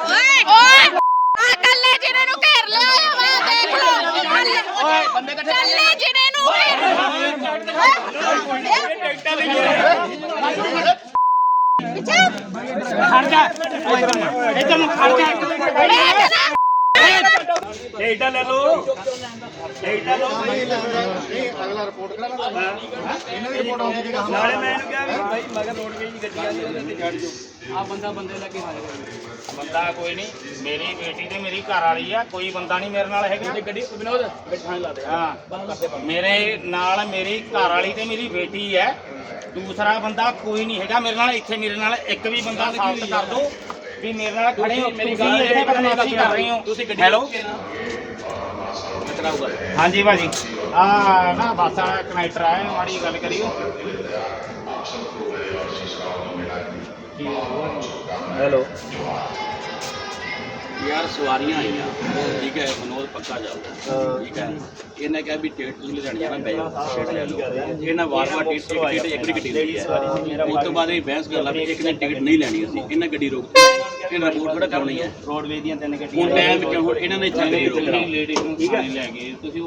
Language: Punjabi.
ਓਏ ਓਏ ਆ ਕੱਲੇ ਜਿਹਨੇ ਨੂੰ ਘੇਰ ਲਿਆ ਆ ਵਾ ਦੇਖ ਲੋ ਓਏ ਬੰਦੇ ਇਕੱਠੇ ਕੱਲੇ ਜਿਹਨੇ ਨੂੰ ਘੇਰ ਖੜ ਜਾ ਇੱਧਰ ਨੂੰ ਖੜ ਜਾ ਡੇਟਾ ਲੈ ਲਓ ਡੇਟਾ ਲਓ ਅਗਲਾ ਰਿਪੋਰਟ ਕਰਾ ਲਾ ਇਹਨਾਂ ਦੀ ਰਿਪੋਰਟ ਆਉਂਦੀ ਕਿ ਨਾਲੇ ਮੈਂ ਇਹਨੂੰ ਕਿਹਾ ਵੀ ਭਾਈ ਮਗਰ ਰੋਡ ਗਈ ਗੱਡੀ ਆ ਉਹਦੇ ਤੇ ਚੜ ਜਾਓ। ਆ ਬੰਦਾ ਬੰਦੇ ਲੱਗੇ ਹਾਜ਼ਰ ਬੰਦਾ ਕੋਈ ਨਹੀਂ ਮੇਰੀ ਬੇਟੀ ਤੇ ਮੇਰੀ ਘਰ ਵਾਲੀ ਆ ਕੋਈ ਬੰਦਾ ਨਹੀਂ ਮੇਰੇ ਨਾਲ ਹੈਗਾ। ਤੇ ਗੱਡੀ ਵਿਨੋਦ ਬੈਠਾਂ ਲਾ ਦੇ। ਹਾਂ। ਮੇਰੇ ਨਾਲ ਮੇਰੀ ਘਰ ਵਾਲੀ ਤੇ ਮੇਰੀ ਬੇਟੀ ਹੈ। ਦੂਸਰਾ ਬੰਦਾ ਕੋਈ ਨਹੀਂ ਹੈਗਾ ਮੇਰੇ ਨਾਲ ਇੱਥੇ ਮੇਰੇ ਨਾਲ ਇੱਕ ਵੀ ਬੰਦਾ ਸਾਬਤ ਕਰ ਦਿਓ ਵੀ ਮੇਰੇ ਨਾਲ ਖੜੇ ਹੋ। ਮੇਰੀ ਗੱਲ ਇੱਥੇ ਬਦਮਾਸ਼ੀ ਕਰ ਰਹੇ ਹੋ। ਤੁਸੀਂ ਗੱਡੀ ਹੈਲੋ ਕਰਾਊਗਾ ਹਾਂਜੀ ਭਾਜੀ। ਆ ਨਾ ਬੱਸ ਵਾਲਾ ਕਨੈਕਟਰ ਆਇਆ ਮਾੜੀ ਗੱਲ ਕਰਿਓ ਹੈਲੋ। ਯਾਰ ਸਵਾਰੀਆਂ ਆਈਆਂ ਠੀਕ ਹੈ ਮਨੋਜ ਪੱਕਾ ਜਾਊਗਾ ਠੀਕ ਹੈ। ਇਹਨੇ ਕਿਹਾ ਵੀ ਟਿਕਟ ਤੁਸੀਂ ਲੈਣੀ ਆ ਨਾ ਬੈ ਟਿਕਟ ਲੈ ਲਓ ਇਹਨਾਂ ਵਾਰ-ਵਾਰ ਟਿਕਟ ਟਿਕਟ ਇੱਕ ਟਿਕਟ ਹੀ ਲਈ ਹੈ। ਉਸ ਤੋਂ ਬਾਅਦ ਇਹ ਬਹਿਸ ਕਰ ਲਾ ਵੀ ਇੱਕ ਨੇ ਟਿਕਟ ਨਹੀਂ ਲੈਣੀ ਅਸੀਂ। ਇਹਨਾਂ ਗੱਡੀ ਰੋਕ ਦਿੱਤੀ। ਇਹਨਾਂ ਰਿਪੋਰਟ ਥੋੜਾ ਕਰਾਉਣੀ ਹੈ? ਰੋਡਵੇ ਦੀਆਂ ਤਿੰਨ ਗੱਡੀਆਂ ਹੁਣ ਟਾਈਮ ਹੁਣ ਇਹਨਾਂ ਨੇ ਇੱਥੇ ਗੱਡੀ ਰੋਕ ਕਰਾਓ ਲੇਡੀਜ਼ ਨੂੰ ਥਾਣੇ ਲੈ ਗਏ। ਤੁਸੀਂ